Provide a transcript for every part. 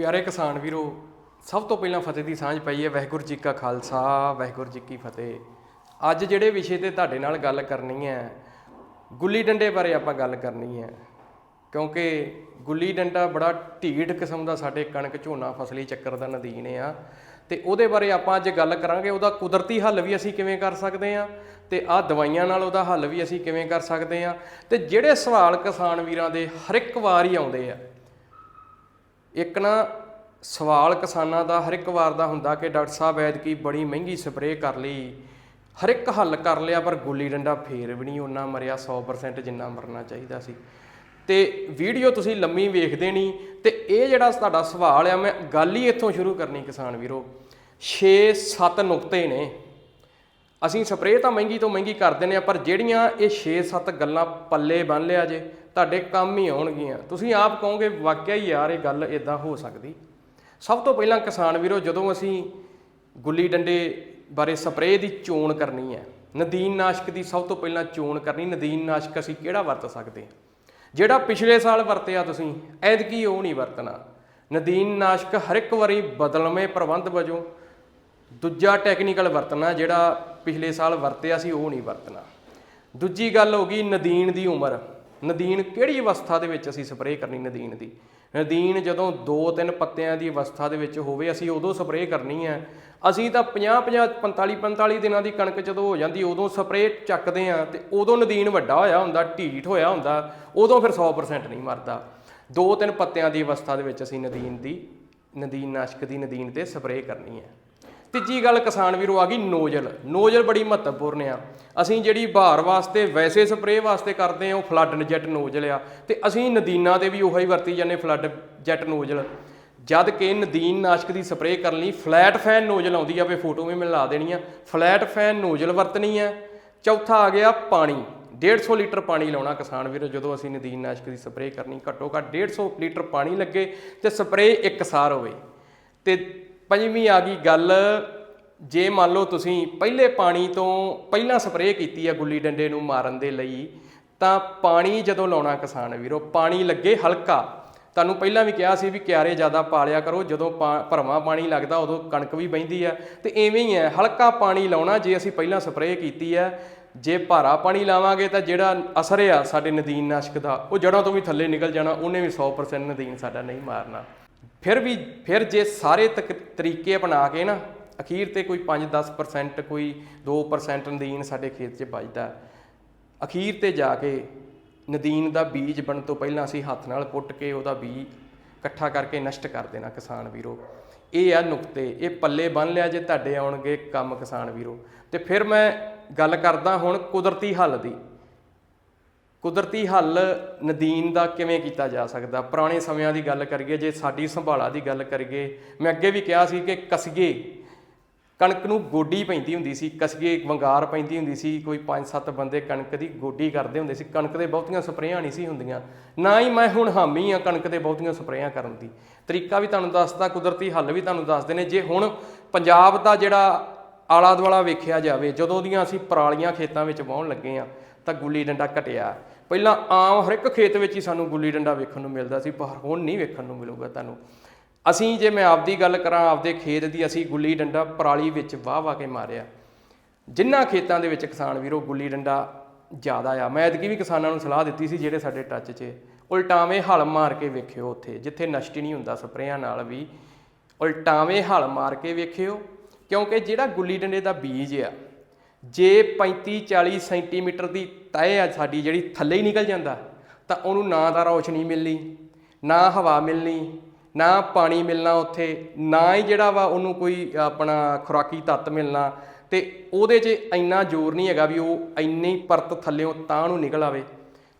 ਪਿਆਰੇ ਕਿਸਾਨ ਵੀਰੋ, ਸਭ ਤੋਂ ਪਹਿਲਾਂ ਫਤਿਹ ਦੀ ਸਾਂਝ ਪਈ ਹੈ ਵਾਹਿਗੁਰੂ ਜੀ ਕਾ ਖਾਲਸਾ, ਵਾਹਿਗੁਰੂ ਜੀ ਕੀ ਫਤਿਹ। ਅੱਜ ਜਿਹੜੇ ਵਿਸ਼ੇ ਤੇ ਤੁਹਾਡੇ ਨਾਲ ਗੱਲ ਕਰਨੀ ਹੈ, ਗੁੱਲੀ ਡੰਡੇ ਬਾਰੇ ਆਪਾਂ ਗੱਲ ਕਰਨੀ ਹੈ। ਕਿਉਂਕਿ ਗੁੱਲੀ ਡੰਡਾ ਬੜਾ ਢੀਠ ਕਿਸਮ ਦਾ ਸਾਡੇ ਕਣਕ, ਝੋਨਾ, ਫਸਲੀ ਚੱਕਰ ਦਾ ਨਦੀਨ ਆ। ਤੇ ਉਹਦੇ ਬਾਰੇ ਆਪਾਂ ਅੱਜ ਗੱਲ ਕਰਾਂਗੇ, ਉਹਦਾ ਕੁਦਰਤੀ ਹੱਲ ਵੀ ਅਸੀਂ ਕਿਵੇਂ ਕਰ ਸਕਦੇ ਆ ਤੇ ਆਹ ਦਵਾਈਆਂ ਨਾਲ ਉਹਦਾ ਹੱਲ ਵੀ ਅਸੀਂ ਕਿਵੇਂ ਕਰ ਸਕਦੇ ਆ ਤੇ ਜਿਹੜੇ ਸਵਾਲ ਕਿਸਾਨ ਵੀਰਾਂ ਦੇ ਹਰ ਇੱਕ ਵਾਰ ਹੀ ਆਉਂਦੇ ਆ ਇੱਕ ਨਾ ਸਵਾਲ ਕਿਸਾਨਾਂ ਦਾ ਹਰ ਇੱਕ ਵਾਰ ਦਾ ਹੁੰਦਾ ਕਿ ਡਾਕਟਰ ਸਾਹਿਬ ਐਤਕੀ ਬੜੀ ਮਹਿੰਗੀ ਸਪਰੇਅ ਕਰ ਲਈ, ਹਰ ਇੱਕ ਹੱਲ ਕਰ ਲਿਆ ਪਰ ਗੁੱਲੀ ਡੰਡਾ ਫੇਰ ਵੀ ਨਹੀਂ ਉਹਨਾਂ ਮਰਿਆ 100% ਜਿੰਨਾ ਮਰਨਾ ਚਾਹੀਦਾ ਸੀ। ਤੇ ਵੀਡੀਓ ਤੁਸੀਂ ਲੰਮੀ ਵੇਖਦੇ ਨਹੀਂ ਤੇ ਇਹ ਜਿਹੜਾ ਤੁਹਾਡਾ ਸਵਾਲ ਆ, ਮੈਂ ਗੱਲ ਹੀ ਇੱਥੋਂ ਸ਼ੁਰੂ ਕਰਨੀ ਕਿਸਾਨ ਵੀਰੋ। 6-7 ਨੁਕਤੇ ਨੇ। ਅਸੀਂ ਸਪਰੇਅ ਤਾਂ ਮਹਿੰਗੀ ਤੋਂ ਮਹਿੰਗੀ ਕਰ ਦਿੰਦੇ ਆ ਪਰ ਜਿਹੜੀਆਂ ਇਹ 6-7 ਗੱਲਾਂ ਪੱਲੇ ਬੰਨ ਲਿਆ ਜੇ ਤੁਹਾਡੇ ਕੰਮ ਹੀ ਆਉਣਗੀਆਂ। ਤੁਸੀਂ ਆਪ ਕਹੋਗੇ, ਵਾਕਿਆ ਹੀ ਯਾਰ, ਇਹ ਗੱਲ ਇਦਾਂ ਹੋ ਸਕਦੀ। ਸਭ ਤੋਂ ਪਹਿਲਾਂ ਕਿਸਾਨ ਵੀਰੋ, ਜਦੋਂ ਅਸੀਂ ਗੁੱਲੀ ਡੰਡੇ ਬਾਰੇ ਸਪਰੇਅ ਦੀ ਚੋਣ ਕਰਨੀ ਹੈ, ਨਦੀਨ ਨਾਸ਼ਕ ਦੀ ਸਭ ਤੋਂ ਪਹਿਲਾਂ ਚੋਣ ਕਰਨੀ, ਨਦੀਨ ਨਾਸ਼ਕ ਅਸੀਂ ਕਿਹੜਾ ਵਰਤ ਸਕਦੇ ਹਾਂ? ਜਿਹੜਾ ਪਿਛਲੇ ਸਾਲ ਵਰਤਿਆ ਤੁਸੀਂ ਐਦਕੀ ਉਹ ਨਹੀਂ ਵਰਤਣਾ। ਨਦੀਨ ਨਾਸ਼ਕ ਹਰ ਇੱਕ ਵਾਰੀ ਬਦਲਵੇਂ ਪ੍ਰਬੰਧ ਵਜੋਂ ਦੂਜਾ ਟੈਕਨੀਕਲ ਵਰਤਣਾ, ਜਿਹੜਾ ਪਿਛਲੇ ਸਾਲ ਵਰਤਿਆ ਸੀ, ਉਹ ਨਹੀਂ ਵਰਤਣਾ। ਦੂਜੀ ਗੱਲ ਹੋ ਗਈ ਨਦੀਨ ਦੀ ਉਮਰ। ਨਦੀਨ ਕਿਹੜੀ ਅਵਸਥਾ ਦੇ ਵਿੱਚ ਅਸੀਂ ਸਪਰੇਅ ਕਰਨੀ ਨਦੀਨ ਦੀ? ਨਦੀਨ ਜਦੋਂ 2-3 ਪੱਤਿਆਂ ਦੀ ਅਵਸਥਾ ਦੇ ਵਿੱਚ ਹੋਵੇ, ਅਸੀਂ ਉਦੋਂ ਸਪਰੇਅ ਕਰਨੀ ਹੈ। ਅਸੀਂ ਤਾਂ 50-50 45-45 ਦਿਨਾਂ ਦੀ ਕਣਕ ਜਦੋਂ ਹੋ ਜਾਂਦੀ, ਉਦੋਂ ਸਪਰੇਅ ਚੱਕਦੇ ਆ ਤੇ ਉਦੋਂ ਨਦੀਨ ਵੱਡਾ ਹੋਇਆ ਹੁੰਦਾ, ਢੀਠ ਹੋਇਆ ਹੁੰਦਾ, ਉਦੋਂ ਫਿਰ 100% ਨਹੀਂ ਮਰਦਾ। ਦੋ ਤਿੰਨ ਪੱਤਿਆਂ ਦੀ ਅਵਸਥਾ ਦੇ ਵਿੱਚ ਅਸੀਂ ਨਦੀਨ ਦੀ, ਨਦੀਨ ਨਾਸ਼ਕ ਦੀ ਨਦੀਨ ਤੇ ਸਪਰੇਅ ਕਰਨੀ ਹੈ। ਤੀਜੀ ਗੱਲ ਕਿਸਾਨ ਵੀਰੋ ਆ ਗਈ ਨੋਜ਼ਲ। ਨੋਜ਼ਲ ਬੜੀ ਮਹੱਤਵਪੂਰਨ ਆ। ਅਸੀਂ ਜਿਹੜੀ ਬਹਾਰ ਵਾਸਤੇ ਵੈਸੇ ਸਪਰੇਅ ਵਾਸਤੇ ਕਰਦੇ ਆ, ਉਹ ਫਲੱਡ ਜੈਟ ਨੋਜ਼ਲ ਆ। ਤੇ ਅਸੀਂ ਨਦੀਨਾਂ ਤੇ ਵੀ ਉਹੀ ਵਰਤੀ ਜਾਂਦੇ ਫਲੱਡ ਜੈਟ ਨੋਜ਼ਲ। ਜਦ ਕਿ ਨਦੀਨ ਨਾਸ਼ਕ ਦੀ ਸਪਰੇਅ ਕਰਨ ਲਈ ਫਲੈਟ ਫੈਨ ਨੋਜ਼ਲ ਆਉਂਦੀ ਆ, ਵੇ ਫੋਟੋ ਵੀ ਮੈਂ ਲਾ ਦੇਣੀ ਆ। ਫਲੈਟ ਫੈਨ ਨੋਜ਼ਲ ਵਰਤਣੀ ਆ। ਚੌਥਾ ਆ ਗਿਆ ਪਾਣੀ। 150 ਲੀਟਰ ਪਾਣੀ ਲਾਉਣਾ ਕਿਸਾਨ ਵੀਰੋ, ਜਦੋਂ ਅਸੀਂ ਨਦੀਨ ਨਾਸ਼ਕ ਦੀ ਸਪਰੇਅ ਕਰਨੀ, ਘੱਟੋ ਘੱਟ 150 ਲੀਟਰ ਪਾਣੀ ਲੱਗੇ ਤੇ ਸਪਰੇਅ ਇੱਕਸਾਰ ਹੋਵੇ। ਤੇ ਪੰਜਵੀਂ ਆ ਗਈ ਗੱਲ, ਜੇ ਮੰਨ ਲਓ ਤੁਸੀਂ ਪਹਿਲੇ ਪਾਣੀ ਤੋਂ ਪਹਿਲਾਂ ਸਪਰੇਅ ਕੀਤੀ ਆ ਗੁੱਲੀ ਡੰਡੇ ਨੂੰ ਮਾਰਨ ਦੇ ਲਈ, ਤਾਂ ਪਾਣੀ ਜਦੋਂ ਲਾਉਣਾ ਕਿਸਾਨ ਵੀਰੋ, ਪਾਣੀ ਲੱਗੇ ਹਲਕਾ। ਤੁਹਾਨੂੰ ਪਹਿਲਾਂ ਵੀ ਕਿਹਾ ਸੀ ਵੀ ਕਿਆਰੇ ਜ਼ਿਆਦਾ ਪਾਲਿਆ ਕਰੋ, ਜਦੋਂ ਭਰਵਾਂ ਪਾਣੀ ਲੱਗਦਾ ਉਦੋਂ ਕਣਕ ਵੀ ਬਹਿੰਦੀ ਆ। ਤੇ ਐਵੇਂ ਹੀ ਹੈ, ਹਲਕਾ ਪਾਣੀ ਲਾਉਣਾ ਜੇ ਅਸੀਂ ਪਹਿਲਾਂ ਸਪਰੇਅ ਕੀਤੀ ਹੈ ਜੇ ਭਾਰਾ ਪਾਣੀ ਲਾਵਾਂਗੇ ਤਾਂ ਜਿਹੜਾ ਅਸਰ ਆ ਸਾਡੇ ਨਦੀਨ ਨਾਸ਼ਕ ਦਾ, ਉਹ ਜੜਾਂ ਤੋਂ ਵੀ ਥੱਲੇ ਨਿਕਲ ਜਾਣਾ, ਉਹਨੇ ਵੀ 100% ਨਦੀਨ ਸਾਡਾ ਨਹੀਂ ਮਾਰਨਾ। ਫਿਰ ਵੀ, ਫਿਰ ਜੇ ਸਾਰੇ ਤਕ- ਤਰੀਕੇ ਅਪਣਾ ਕੇ ਨਾ, ਅਖੀਰ ਤੇ ਕੋਈ 5-10% ਕੋਈ 2% ਨਦੀਨ ਸਾਡੇ ਖੇਤ 'ਚ ਬਚਦਾ ਅਖੀਰ ਤੇ ਜਾ ਕੇ ਨਦੀਨ ਦਾ ਬੀਜ ਬਣਨ ਤੋਂ ਪਹਿਲਾਂ ਅਸੀਂ ਹੱਥ ਨਾਲ ਪੁੱਟ ਕੇ ਉਹਦਾ ਬੀਜ ਇਕੱਠਾ ਕਰਕੇ ਨਸ਼ਟ ਕਰ ਦੇਣਾ ਕਿਸਾਨ ਵੀਰੋ। ਇਹ ਆ ਨੁਕਤੇ, ਇਹ ਪੱਲੇ ਬੰਨ ਲਿਆ ਜੇ ਤੁਹਾਡੇ ਆਉਣਗੇ ਕੰਮ ਕਿਸਾਨ ਵੀਰੋ। ਤੇ ਫਿਰ ਮੈਂ ਗੱਲ ਕਰਦਾ ਹੁਣ ਕੁਦਰਤੀ ਹੱਲ ਦੀ। ਕੁਦਰਤੀ ਹੱਲ ਨਦੀਨ ਦਾ ਕਿਵੇਂ ਕੀਤਾ ਜਾ ਸਕਦਾ? ਪੁਰਾਣੇ ਸਮਿਆਂ ਦੀ ਗੱਲ ਕਰੀਏ, ਜੇ ਸਾਡੀ ਸੰਭਾਲਾ ਦੀ ਗੱਲ ਕਰੀਏ, ਮੈਂ ਅੱਗੇ ਵੀ ਕਿਹਾ ਸੀ ਕਿ ਕਸਗੇ, ਕਣਕ ਨੂੰ ਗੋਡੀ ਪੈਂਦੀ ਹੁੰਦੀ ਸੀ, ਕਸਗੇ ਵੰਗਾਰ ਪੈਂਦੀ ਹੁੰਦੀ ਸੀ, ਕੋਈ 5-7 ਬੰਦੇ ਕਣਕ ਦੀ ਗੋਡੀ ਕਰਦੇ ਹੁੰਦੇ ਸੀ, ਕਣਕ ਦੇ ਬਹੁਤੀਆਂ ਸਪਰੇਆਂ ਨਹੀਂ ਸੀ ਹੁੰਦੀਆਂ। ਨਾ ਹੀ ਮੈਂ ਹੁਣ ਹਾਮੀ ਆ ਕਣਕ ਦੇ ਬਹੁਤੀਆਂ ਸਪਰੇਆਂ ਕਰਨ ਦੀ। ਤਰੀਕਾ ਵੀ ਤੁਹਾਨੂੰ ਦੱਸਦਾ, ਕੁਦਰਤੀ ਹੱਲ ਵੀ ਤੁਹਾਨੂੰ ਦੱਸਦੇ ਨੇ, ਜੇ ਹੁਣ ਪੰਜਾਬ ਦਾ ਜਿਹੜਾ ਆਲਾ ਦੁਆਲਾ ਵੇਖਿਆ ਜਾਵੇ, ਜਦੋਂ ਦੀਆਂ ਅਸੀਂ ਪਰਾਲੀਆਂ ਖੇਤਾਂ ਵਿੱਚ ਵਾਹੁਣ ਲੱਗੇ ਆ ਤਾਂ ਗੁੱਲੀ ਡੰਡਾ ਘਟਿਆ। ਪਹਿਲਾਂ ਆਮ ਹਰ ਇੱਕ ਖੇਤ ਵਿੱਚ ਹੀ ਸਾਨੂੰ ਗੁੱਲੀ ਡੰਡਾ ਵੇਖਣ ਨੂੰ ਮਿਲਦਾ ਸੀ, ਪਰ ਹੁਣ ਨਹੀਂ ਵੇਖਣ ਨੂੰ ਮਿਲੂਗਾ ਤੁਹਾਨੂੰ। ਅਸੀਂ ਜੇ ਮੈਂ ਆਪਦੀ ਗੱਲ ਕਰਾਂ, ਆਪਦੇ ਖੇਤ ਦੀ ਅਸੀਂ ਗੁੱਲੀ ਡੰਡਾ ਪਰਾਲੀ ਵਿੱਚ ਵਾਹ ਵਾਹ ਕੇ ਮਾਰਿਆ। ਜਿਨ੍ਹਾਂ ਖੇਤਾਂ ਦੇ ਵਿੱਚ ਕਿਸਾਨ ਵੀਰੋ ਗੁੱਲੀ ਡੰਡਾ ਜ਼ਿਆਦਾ ਆ। ਮੈਂ ਐਤਕੀ ਵੀ ਕਿਸਾਨਾਂ ਨੂੰ ਸਲਾਹ ਦਿੱਤੀ ਸੀ ਜਿਹੜੇ ਸਾਡੇ ਟੱਚ 'ਚ ਉਲਟਾਵੇਂ ਹਲ ਮਾਰ ਕੇ ਵੇਖਿਓ ਉੱਥੇ, ਜਿੱਥੇ ਨਸ਼ਟ ਨਹੀਂ ਹੁੰਦਾ ਸਪਰੇਆਂ ਨਾਲ ਵੀ। ਉਲਟਾਵੇਂ ਹਲ ਮਾਰ ਕੇ ਵੇਖਿਓ, ਕਿਉਂਕਿ ਜਿਹੜਾ ਗੁੱਲੀ ਡੰਡੇ ਦਾ ਬੀਜ ਆ ਜੇ 35 40 ਸੈਂਟੀਮੀਟਰ ਦੀ ਤਹਿ ਆ ਸਾਡੀ ਜਿਹੜੀ ਥੱਲੇ ਹੀ ਨਿਕਲ ਜਾਂਦਾ, ਤਾਂ ਉਹਨੂੰ ਨਾ ਤਾਂ ਰੌਸ਼ਨੀ ਮਿਲਣੀ, ਨਾ ਹਵਾ ਮਿਲਣੀ, ਨਾ ਪਾਣੀ ਮਿਲਣਾ ਉੱਥੇ, ਨਾ ਹੀ ਜਿਹੜਾ ਵਾ ਉਹਨੂੰ ਕੋਈ ਆਪਣਾ ਖੁਰਾਕੀ ਤੱਤ ਮਿਲਣਾ, ਤੇ ਉਹਦੇ 'ਚ ਇੰਨਾ ਜ਼ੋਰ ਨਹੀਂ ਹੈਗਾ ਵੀ ਉਹ ਇੰਨੀ ਪਰਤ ਥੱਲੇੋਂ ਤਾਂ ਨੂੰ ਨਿਕਲ ਆਵੇ।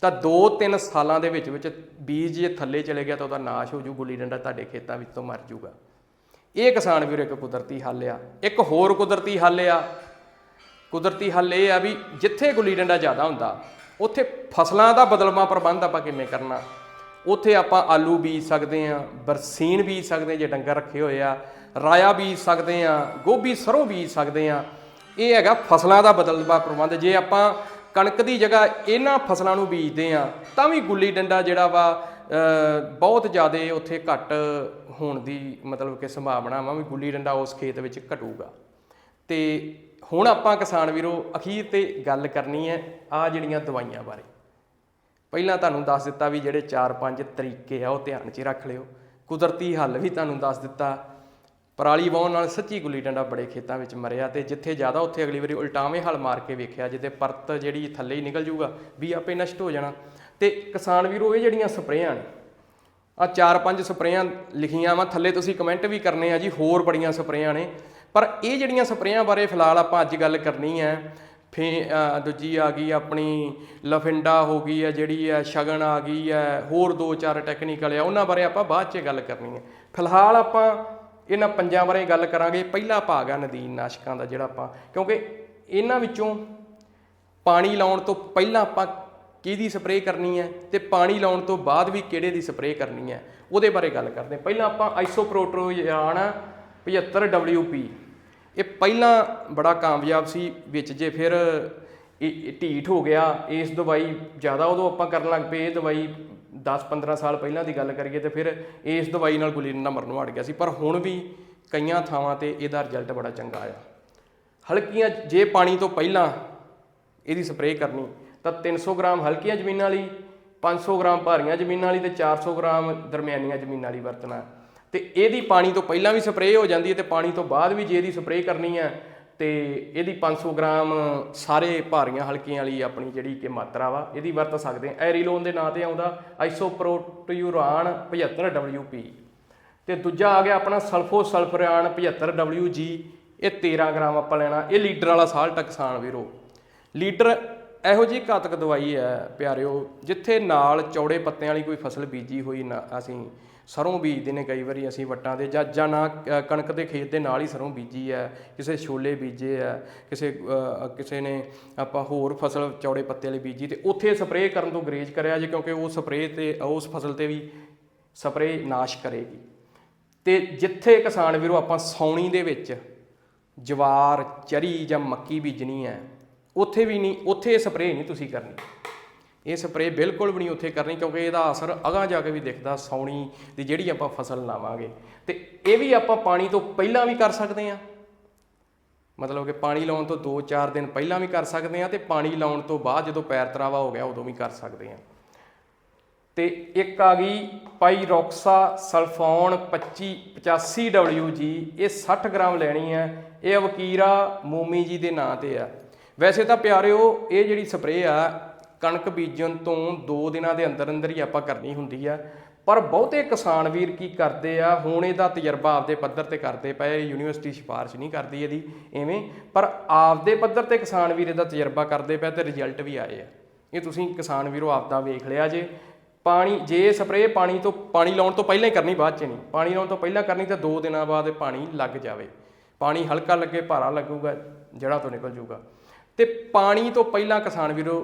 ਤਾਂ 2-3 ਸਾਲਾਂ ਦੇ ਵਿੱਚ ਵਿੱਚ ਬੀਜ ਜੇ ਥੱਲੇ ਚਲੇ ਗਿਆ ਤਾਂ ਉਹਦਾ ਨਾਸ਼ ਹੋ ਜੂ, ਗੁੱਲੀ ਡੰਡਾ ਤੁਹਾਡੇ ਖੇਤਾਂ ਵਿੱਚੋਂ ਮਰ ਜੂਗਾ। ਇਹ ਕਿਸਾਨ ਵੀਰ ਇੱਕ ਕੁਦਰਤੀ ਹੱਲ ਆ। ਇੱਕ ਹੋਰ ਕੁਦਰਤੀ ਹੱਲ ਆ ਕੁਦਰਤੀ ਹੱਲ ਇਹ ਆ ਵੀ ਜਿੱਥੇ ਗੁੱਲੀ ਡੰਡਾ ਜ਼ਿਆਦਾ ਹੁੰਦਾ, ਉੱਥੇ ਫਸਲਾਂ ਦਾ ਬਦਲਵਾ ਪ੍ਰਬੰਧ ਆਪਾਂ ਕਿਵੇਂ ਕਰਨਾ? ਉੱਥੇ ਆਪਾਂ ਆਲੂ ਬੀਜ ਸਕਦੇ ਆ ਬਰਸੀਨ ਬੀਜ ਸਕਦੇ ਜੇ ਡੰਗਰ ਰੱਖੇ ਹੋਏ ਆ, ਰਾਇਆ ਬੀਜ ਸਕਦੇ ਆ ਗੋਭੀ ਸਰੋਂ ਬੀਜ ਸਕਦੇ ਆ ਇਹ ਹੈਗਾ ਫਸਲਾਂ ਦਾ ਬਦਲਵਾ ਪ੍ਰਬੰਧ। ਜੇ ਆਪਾਂ ਕਣਕ ਦੀ ਜਗ੍ਹਾ ਇਹਨਾਂ ਫਸਲਾਂ ਨੂੰ ਬੀਜਦੇ ਆ ਤਾਂ ਵੀ ਗੁੱਲੀ ਡੰਡਾ ਜਿਹੜਾ ਵਾ ਬਹੁਤ ਜ਼ਿਆਦਾ ਉੱਥੇ ਘੱਟ ਹੋਣ ਦੀ ਮਤਲਬ ਕਿ ਸੰਭਾਵਨਾ ਵਾ ਵੀ ਗੁੱਲੀ ਡੰਡਾ ਉਸ ਖੇਤ ਵਿੱਚ ਘਟੂਗਾ। ਤੇ ਹੁਣ ਆਪਾਂ ਕਿਸਾਨ ਵੀਰੋ ਅਖੀਰ ਤੇ ਗੱਲ ਕਰਨੀ ਹੈ ਆ ਜਿਹੜੀਆਂ ਦਵਾਈਆਂ ਬਾਰੇ। ਪਹਿਲਾਂ ਤੁਹਾਨੂੰ ਦੱਸ ਦਿੱਤਾ ਵੀ ਜਿਹੜੇ 4-5 ਤਰੀਕੇ ਆ ਉਹ ਧਿਆਨ 'ਚ ਰੱਖ ਲਿਓ। ਕੁਦਰਤੀ ਹੱਲ ਵੀ ਤੁਹਾਨੂੰ ਦੱਸ ਦਿੱਤਾ। ਪਰਾਲੀ ਵਾਹੁਣ ਨਾਲ ਸੱਚੀ ਗੁੱਲੀ ਡੰਡਾ ਬੜੇ ਖੇਤਾਂ ਵਿੱਚ ਮਰਿਆ ਤੇ ਜਿੱਥੇ ਜ਼ਿਆਦਾ ਉੱਥੇ ਅਗਲੀ ਵਾਰੀ ਉਲਟਾਵੇਂ ਹਲ ਮਾਰ ਕੇ ਵੇਖਿਆ ਜਿੱਤੇ ਪਰਤ ਜਿਹੜੀ ਥੱਲੇ ਹੀ ਨਿਕਲ ਜੂਗਾ ਵੀ ਆਪੇ ਨਸ਼ਟ ਹੋ ਜਾਣਾ। ਤੇ ਕਿਸਾਨ ਵੀਰੋ ਇਹ ਜਿਹੜੀਆਂ ਸਪਰੇਆਂ ਨੇ ਆ ਚਾਰ ਪੰਜ ਸਪਰੇਆਂ ਲਿਖੀਆਂ ਵਾ, ਥੱਲੇ ਤੁਸੀਂ ਕਮੈਂਟ ਵੀ ਕਰਨੇ ਆ ਜੀ, ਹੋਰ ਬੜੀਆਂ ਸਪਰੇਆਂ ਨੇ। ਪਰ ਇਹ ਜਿਹੜੀਆਂ ਸਪਰੇਆਂ ਬਾਰੇ ਫਿਲਹਾਲ ਆਪਾਂ ਅੱਜ ਗੱਲ ਕਰਨੀ ਹੈ, ਫੇ ਦੂਜੀ ਆ ਗਈ ਆਪਣੀ ਲਫਿੰਡਾ ਹੋ ਗਈ ਹੈ, ਜਿਹੜੀ ਹੈ ਸ਼ਗਨ ਆ ਗਈ ਹੈ, ਹੋਰ ਦੋ ਚਾਰ ਟੈਕਨੀਕਲ ਆ, ਉਹਨਾਂ ਬਾਰੇ ਆਪਾਂ ਬਾਅਦ 'ਚ ਗੱਲ ਕਰਨੀ ਹੈ। ਫਿਲਹਾਲ ਆਪਾਂ ਇਹਨਾਂ ਪੰਜਾਂ ਬਾਰੇ ਗੱਲ ਕਰਾਂਗੇ। ਪਹਿਲਾ ਭਾਗ ਆ ਨਦੀਨ ਨਾਸ਼ਕਾਂ ਦਾ, ਜਿਹੜਾ ਆਪਾਂ, ਕਿਉਂਕਿ ਇਹਨਾਂ ਵਿੱਚੋਂ ਪਾਣੀ ਲਾਉਣ ਤੋਂ ਪਹਿਲਾਂ ਆਪਾਂ ਕਿਹਦੀ ਸਪਰੇਅ ਕਰਨੀ ਹੈ ਤੇ ਪਾਣੀ ਲਾਉਣ ਤੋਂ ਬਾਅਦ ਵੀ ਕਿਹੜੇ ਦੀ ਸਪਰੇਅ ਕਰਨੀ ਹੈ, ਉਹਦੇ ਬਾਰੇ ਗੱਲ ਕਰਦੇ ਪਹਿਲਾਂ ਆਪਾਂ ਆਈਸੋਪ੍ਰੋਟੋਜਾਨ 75WP ਇਹ ਪਹਿਲਾਂ ਬੜਾ ਕਾਮਯਾਬ ਸੀ, ਵਿੱਚ ਜੇ ਫਿਰ ਇਹ ਢੀਠ ਹੋ ਗਿਆ, ਇਸ ਦਵਾਈ ਜ਼ਿਆਦਾ ਉਦੋਂ ਆਪਾਂ ਕਰਨ ਲੱਗ ਪਏ, ਇਹ ਦਵਾਈ 10-15 ਸਾਲ ਪਹਿਲਾਂ ਦੀ ਗੱਲ ਕਰੀਏ ਤੇ ਫਿਰ ਇਸ ਦਵਾਈ ਨਾਲ ਗੁੱਲੀ ਦਾ ਮਰਨ ਨੂੰ ਗਿਆ ਸੀ। ਪਰ ਹੁਣ ਵੀ ਕਈਆਂ ਥਾਵਾਂ ਤੇ ਇਹਦਾ ਰਿਜ਼ਲਟ ਬੜਾ ਚੰਗਾ ਆਇਆ। ਹਲਕੀਆਂ ਜੇ ਪਾਣੀ ਤੋਂ ਪਹਿਲਾਂ ਇਹਦੀ ਸਪਰੇਅ ਕਰਨੀ, ਤਾਂ 300 ਗ੍ਰਾਮ ਹਲਕੀਆਂ ਜ਼ਮੀਨਾਂ ਲਈ 500 ਗ੍ਰਾਮ ਭਾਰੀਆਂ ਜ਼ਮੀਨਾਂ ਲਈ ਤੇ 400 ਗ੍ਰਾਮ ਦਰਮਿਆਨੀਆਂ ਜ਼ਮੀਨਾਂ ਲਈ ਵਰਤਣਾ। ਤੇ ਇਹਦੀ ਪਾਣੀ ਤੋਂ ਪਹਿਲਾਂ ਵੀ ਸਪਰੇਅ ਹੋ ਜਾਂਦੀ ਹੈ ਤੇ ਪਾਣੀ ਤੋਂ ਬਾਅਦ ਵੀ ਜੇ ਇਹਦੀ ਸਪਰੇਅ ਕਰਨੀ ਹੈ, ਤੇ ਇਹਦੀ 500 ਗ੍ਰਾਮ ਸਾਰੇ ਭਾਰੀਆਂ ਹਲਕੀਆਂ ਵਾਲੀ ਆਪਣੀ ਜਿਹੜੀ ਕਿ ਮਾਤਰਾ ਵਾ, ਇਹਦੀ ਵਰਤ ਸਕਦੇ ਆ ਐਰੀਲੋਨ ਦੇ ਨਾਂ ਤੇ ਆਉਂਦਾ ਆਈਸੋਪ੍ਰੋਟਿਊਰਾਨ 75WP ਤੇ ਦੂਜਾ ਆ ਗਿਆ ਆਪਣਾ ਸਲਫੋ ਸਲਫਰਾਨ 75WG ਇਹ 13 ਗ੍ਰਾਮ ਆਪਾਂ ਲੈਣਾ, ਇਹ ਲੀਟਰ ਵਾਲਾ ਸਾਲਟ ਕਿਸਾਨ ਵੀਰੋ। ਲੀਟਰ ਇਹੋ ਜਿਹੀ ਘਾਤਕ ਦਵਾਈ ਹੈ, ਪਿਆਰਿਓ, ਜਿੱਥੇ ਨਾਲ ਚੌੜੇ ਪੱਤਿਆਂ ਵਾਲੀ ਕੋਈ ਫਸਲ ਬੀਜੀ ਹੋਈ ਨਾ, ਅਸੀਂ ਸਰੋਂ ਬੀਜਦੇ ਨੇ ਕਈ ਵਾਰੀ ਅਸੀਂ ਵੱਟਾਂ ਦੇ, ਜਾਂ ਜਾਂ ਨਾ ਕਣਕ ਦੇ ਖੇਤ ਦੇ ਨਾਲ ਹੀ ਸਰੋਂ ਬੀਜੀ ਹੈ, ਕਿਸੇ ਛੋਲੇ ਬੀਜੇ ਹੈ, ਕਿਸੇ ਕਿਸੇ ਨੇ ਆਪਾਂ ਹੋਰ ਫਸਲ ਚੌੜੇ ਪੱਤੇ ਵਾਲੀ ਬੀਜੀ ਤੇ ਉੱਥੇ ਸਪਰੇਅ ਕਰਨ ਤੋਂ ਗਰੇਜ ਕਰਿਆ ਜੇ, ਕਿਉਂਕਿ ਉਹ ਸਪਰੇਅ ਤੇ, ਉਸ ਫਸਲ ਤੇ ਵੀ ਸਪਰੇਅ ਨਾਸ਼ ਕਰੇਗੀ। ਤੇ ਜਿੱਥੇ ਕਿਸਾਨ ਵੀਰੋ ਆਪਾਂ ਸੌਣੀ ਦੇ ਵਿੱਚ ਜਵਾਰ, ਚਰੀ ਜਾਂ ਮੱਕੀ ਬੀਜਣੀ ਹੈ, ਉੱਥੇ ਵੀ ਨਹੀਂ, ਉੱਥੇ ਸਪਰੇਅ ਨਹੀਂ ਤੁਸੀਂ ਕਰਨੀ। ਇਹ ਸਪਰੇਅ ਬਿਲਕੁਲ ਵੀ ਨਹੀਂ ਉੱਥੇ ਕਰਨੀ ਕਿਉਂਕਿ ਇਹਦਾ ਅਸਰ ਅਗਾਂਹ ਜਾ ਕੇ ਵੀ ਦਿਖਦਾ ਸੌਣੀ ਦੀ ਜਿਹੜੀ ਆਪਾਂ ਫਸਲ ਲਾਵਾਂਗੇ। ਤੇ ਇਹ ਵੀ ਆਪਾਂ ਪਾਣੀ ਤੋਂ ਪਹਿਲਾਂ ਵੀ ਕਰ ਸਕਦੇ ਹਾਂ। ਮਤਲਬ ਕਿ ਪਾਣੀ ਲਾਉਣ ਤੋਂ 2-4 ਦਿਨ ਪਹਿਲਾਂ ਵੀ ਕਰ ਸਕਦੇ ਹਾਂ ਤੇ ਪਾਣੀ ਲਾਉਣ ਤੋਂ ਬਾਅਦ ਜਦੋਂ ਪੈਰ ਤਰਾਵਾ ਹੋ ਗਿਆ ਉਦੋਂ ਵੀ ਕਰ ਸਕਦੇ ਹਾਂ। ਤੇ ਇੱਕ ਆ ਗਈ ਪਾਈਰੋਕਸਾ ਸਲਫੋਨ 25 85WG ਇਹ 60 ਗ੍ਰਾਮ ਲੈਣੀ ਹੈ। ਇਹ ਵਕੀਰਾ ਮੋਮੀ ਜੀ ਦੇ ਨਾਂ ਤੇ ਆ। ਵੈਸੇ ਤਾਂ ਪਿਆਰਿਓ, ਇਹ ਜਿਹੜੀ ਸਪਰੇਅ ਆ ਕਣਕ ਬੀਜਣ ਤੋਂ 2 ਦਿਨਾਂ ਦੇ ਅੰਦਰ ਅੰਦਰ ਹੀ ਆਪਾਂ ਕਰਨੀ ਹੁੰਦੀ ਆ। ਪਰ ਬਹੁਤੇ ਕਿਸਾਨ ਵੀਰ ਕੀ ਕਰਦੇ ਆ, ਹੁਣ ਇਹਦਾ ਤਜਰਬਾ ਆਪਦੇ ਪੱਧਰ ਤੇ ਕਰਦੇ ਪਏ ਯੂਨੀਵਰਸਿਟੀ ਸਿਫਾਰਿਸ਼ ਨਹੀਂ ਕਰਦੀ ਇਹਦੀ, ਐਵੇਂ। ਪਰ ਆਪਦੇ ਪੱਧਰ ਤੇ ਕਿਸਾਨ ਵੀਰ ਇਹਦਾ ਤਜਰਬਾ ਕਰਦੇ ਪਏ ਤੇ ਰਿਜ਼ਲਟ ਵੀ ਆਏ ਆ। ਇਹ ਤੁਸੀਂ ਕਿਸਾਨ ਵੀਰੋ ਆਪਦਾ ਵੇਖ ਲਿਆ ਜੇ। ਪਾਣੀ, ਜੇ ਸਪਰੇਅ ਪਾਣੀ ਤੋਂ, ਪਾਣੀ ਲਾਉਣ ਤੋਂ ਪਹਿਲਾਂ ਹੀ ਕਰਨੀ ਬਾਅਦ ਚ ਨਹੀਂ। ਪਾਣੀ ਲਾਉਣ ਤੋਂ ਪਹਿਲਾਂ ਕਰਨੀ ਤਾਂ 2 ਦਿਨਾਂ ਬਾਅਦ ਪਾਣੀ ਲੱਗ ਜਾਵੇ। ਪਾਣੀ ਹਲਕਾ ਲੱਗੇ ਭਾਰਾ ਲੱਗੂਗਾ, ਜੜ੍ਹਾਂ ਤੋਂ ਨਿਕਲ ਜਾਊਗਾ। ਤੇ ਪਾਣੀ ਤੋਂ ਪਹਿਲਾਂ ਕਿਸਾਨ ਵੀਰੋ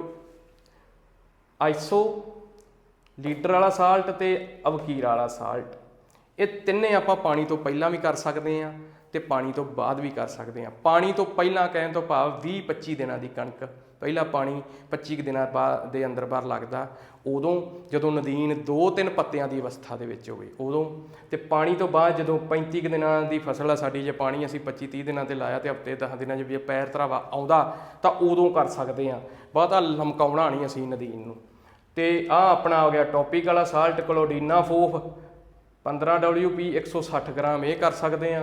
ਆਈਸੋ ਲੀਟਰ ਵਾਲਾ ਸਾਲਟ ਤੇ ਅਵਕੀਰ ਵਾਲਾ ਸਾਲਟ। ਇਹ ਤਿੰਨੇ ਆਪਾਂ ਪਾਣੀ ਤੋਂ ਪਹਿਲਾਂ ਵੀ ਕਰ ਸਕਦੇ ਹਾਂ ਤੇ ਪਾਣੀ ਤੋਂ ਬਾਅਦ ਵੀ ਕਰ ਸਕਦੇ ਹਾਂ। ਪਾਣੀ ਤੋਂ ਪਹਿਲਾਂ ਕਹਿਣ ਤੋਂ ਭਾਵ 20 25 ਦਿਨਾਂ ਦੀ ਕਣਕ। ਪਹਿਲਾ ਪਾਣੀ 25 ਕੁ ਦਿਨਾਂ ਬਾਅਦ ਦੇ ਅੰਦਰ ਬਾਹਰ ਲੱਗਦਾ, ਉਦੋਂ ਜਦੋਂ ਨਦੀਨ ਦੋ ਤਿੰਨ ਪੱਤਿਆਂ ਦੀ ਅਵਸਥਾ ਦੇ ਵਿੱਚ ਹੋਵੇ, ਉਦੋਂ। ਤੇ ਪਾਣੀ ਤੋਂ ਬਾਅਦ ਜਦੋਂ 35 ਕੁ ਦਿਨਾਂ ਦੀ ਫਸਲ ਆ ਸਾਡੀ, ਜੇ ਪਾਣੀ ਅਸੀਂ 25 30 ਦਿਨਾਂ ਤੇ ਲਾਇਆ ਤੇ ਹਫ਼ਤੇ 10 ਦਿਨਾਂ 'ਚ ਵੀ ਪੈਰ ਧਰਾਵਾ ਆਉਂਦਾ, ਤਾਂ ਉਦੋਂ ਕਰ ਸਕਦੇ ਹਾਂ। ਬਹੁਤਾ ਲਮਕਾਉਣਾ ਨਹੀਂ ਅਸੀਂ ਨਦੀਨ ਨੂੰ। ਤੇ ਆ ਆਪਣਾ ਆ ਗਿਆ ਟੌਪਿਕ ਵਾਲਾ ਸਾਲਟ ਕਲੋਡੀਨਾ ਫੋਫ 15WP 160 ਗ੍ਰਾਮ, ਇਹ ਕਰ ਸਕਦੇ ਆ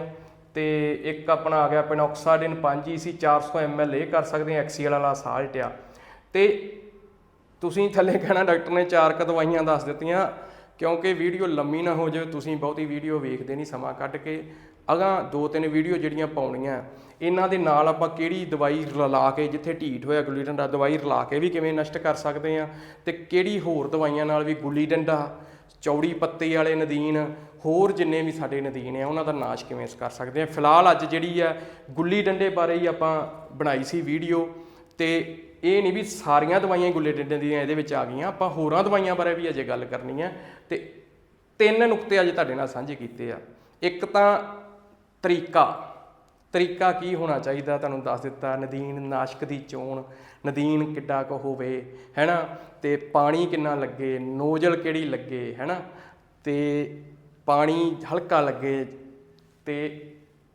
ਤੇ ਇੱਕ ਆਪਣਾ ਆ ਗਿਆ ਪੈਨੋਕਸਾਡਿਨ 5 EC 400 ml ਇਹ ਕਰ ਸਕਦੇ ਆ ਐਕਸੀਐਲ ਵਾਲਾ ਸਾਲਟ ਆ। ਤੇ ਤੁਸੀਂ ਥੱਲੇ ਕਹਿਣਾ, ਡਾਕਟਰ ਨੇ ਚਾਰ ਕ ਦਵਾਈਆਂ ਦੱਸ ਦਿੱਤੀਆਂ, ਕਿਉਂਕਿ ਵੀਡੀਓ ਲੰਮੀ ਨਾ ਹੋ ਜਾਵੇ, ਤੁਸੀਂ ਬਹੁਤੀ ਵੀਡੀਓ ਵੇਖਦੇ ਨਹੀਂ, ਸਮਾਂ ਕੱਢ ਕੇ। ਅਗਾਂ ਦੋ ਤਿੰਨ ਵੀਡੀਓ ਜਿਹੜੀਆਂ ਪਾਉਣੀਆਂ, ਇਹਨਾਂ ਦੇ ਨਾਲ ਆਪਾਂ ਕਿਹੜੀ ਦਵਾਈ ਰਲਾ ਕੇ, ਜਿੱਥੇ ਢੀਠ ਹੋਇਆ ਗੁੱਲੀ ਡੰਡਾ ਦਵਾਈ ਰਲਾ ਕੇ ਵੀ ਕਿਵੇਂ ਨਸ਼ਟ ਕਰ ਸਕਦੇ ਆ ਤੇ ਕਿਹੜੀ ਹੋਰ ਦਵਾਈਆਂ ਨਾਲ ਵੀ ਗੁੱਲੀ ਡੰਡਾ ਚੌੜੀ ਪੱਤੇ ਵਾਲੇ ਨਦੀਨ, ਹੋਰ ਜਿੰਨੇ ਵੀ ਸਾਡੇ ਨਦੀਨ ਆ, ਉਹਨਾਂ ਦਾ ਨਾਸ਼ ਕਿਵੇਂ ਕਰ ਸਕਦੇ ਆ ਫਿਲਹਾਲ ਅੱਜ ਜਿਹੜੀ ਆ ਗੁੱਲੀ ਡੰਡੇ ਬਾਰੇ ਹੀ ਆਪਾਂ ਬਣਾਈ ਸੀ ਵੀਡੀਓ ਤੇ ਇਹ ਨਹੀਂ ਵੀ ਸਾਰੀਆਂ ਦਵਾਈਆਂ ਹੀ ਗੁੱਲੇ ਡੰਡੇ ਦੀਆਂ ਇਹਦੇ ਵਿੱਚ ਆ ਗਈਆਂ, ਆਪਾਂ ਹੋਰਾਂ ਦਵਾਈਆਂ ਬਾਰੇ ਵੀ ਅਜੇ ਗੱਲ ਕਰਨੀ ਹੈ ਤੇ ਤਿੰਨ ਨੁਕਤੇ ਅੱਜ ਤੁਹਾਡੇ ਨਾਲ ਸਾਂਝੇ ਕੀਤੇ ਆ। ਇੱਕ ਤਾਂ ਤਰੀਕਾ। ਤਰੀਕਾ ਕੀ ਹੋਣਾ ਚਾਹੀਦਾ? ਤੁਹਾਨੂੰ ਦੱਸ ਦਿੱਤਾ, ਨਦੀਨ ਨਾਸ਼ਕ ਦੀ ਚੋਣ। ਨਦੀਨ ਕਿੱਡਾ ਕੁ ਹੋਵੇ, ਹੈਨਾ? ਤੇ ਪਾਣੀ ਕਿੰਨਾ ਲੱਗੇ? ਨੋਜ਼ਲ ਕਿਹੜੀ ਲੱਗੇ, ਹੈਨਾ? ਤੇ ਪਾਣੀ ਹਲਕਾ ਲੱਗੇ ਤੇ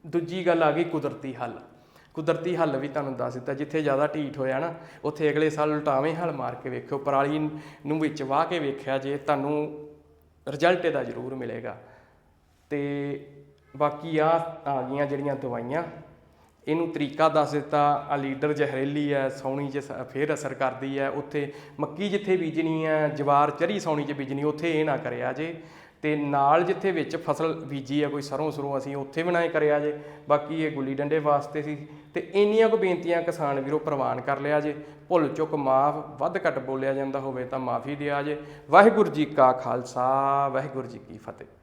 ਦੂਜੀ ਗੱਲ ਆ ਗਈ ਕੁਦਰਤੀ ਹੱਲ। ਕੁਦਰਤੀ ਹੱਲ ਵੀ ਤੁਹਾਨੂੰ ਦੱਸ ਦਿੱਤਾ, ਜਿੱਥੇ ਜ਼ਿਆਦਾ ਢੀਠ ਹੋਇਆ ਨਾ, ਉੱਥੇ ਅਗਲੇ ਸਾਲ ਉਲਟਾਵੇਂ ਹੱਲ ਮਾਰ ਕੇ ਵੇਖਿਓ। ਪਰਾਲੀ ਨੂੰ ਵਿੱਚ ਵਾਹ ਕੇ ਵੇਖਿਆ ਜੇ, ਤੁਹਾਨੂੰ ਰਿਜ਼ਲਟ ਇਹਦਾ ਜ਼ਰੂਰ ਮਿਲੇਗਾ। ਤੇ ਬਾਕੀ ਆ ਆ ਗਈਆਂ ਜਿਹੜੀਆਂ ਦਵਾਈਆਂ। ਇਹਨੂੰ ਤਰੀਕਾ ਦੱਸ ਦਿੱਤਾ ਆ ਲੀਡਰ ਜ਼ਹਿਰੀਲੀ ਹੈ, ਸੌਣੀ 'ਚ ਸ- ਫੇਰ ਅਸਰ ਕਰਦੀ ਹੈ। ਉੱਥੇ ਮੱਕੀ ਜਿੱਥੇ ਬੀਜਣੀ ਹੈ, ਜਵਾਰ ਚਰੀ ਸੌਣੀ 'ਚ ਬੀਜਣੀ, ਉੱਥੇ ਇਹ ਨਾ ਕਰਿਆ ਜੇ। ਤੇ ਨਾਲ ਜਿੱਥੇ ਵਿੱਚ ਫਸਲ ਬੀਜੀ ਹੈ, ਕੋਈ ਸਰੋਂ ਸਰੋਂ ਅਸੀਂ ਉੱਥੇ ਵੀ ਨਾ ਇਹ ਕਰਿਆ ਜੇ। ਬਾਕੀ ਇਹ ਗੁੱਲੀ ਡੰਡੇ ਵਾਸਤੇ ਸੀ। ਤੇ ਇੰਨੀਆਂ ਕੁ ਬੇਨਤੀਆਂ ਕਿਸਾਨ ਵੀਰੋ ਪ੍ਰਵਾਨ ਕਰ ਲਿਆ ਜੇ। ਭੁੱਲ ਚੁੱਕ ਮਾਫ, ਵੱਧ ਘੱਟ ਬੋਲਿਆ ਜਾਂਦਾ ਹੋਵੇ ਤਾਂ ਮਾਫੀ ਦਿਆ ਜੇ। ਵਾਹਿਗੁਰੂ ਜੀ ਕਾ ਖਾਲਸਾ, ਵਾਹਿਗੁਰੂ ਜੀ ਕੀ ਫਤਿਹ।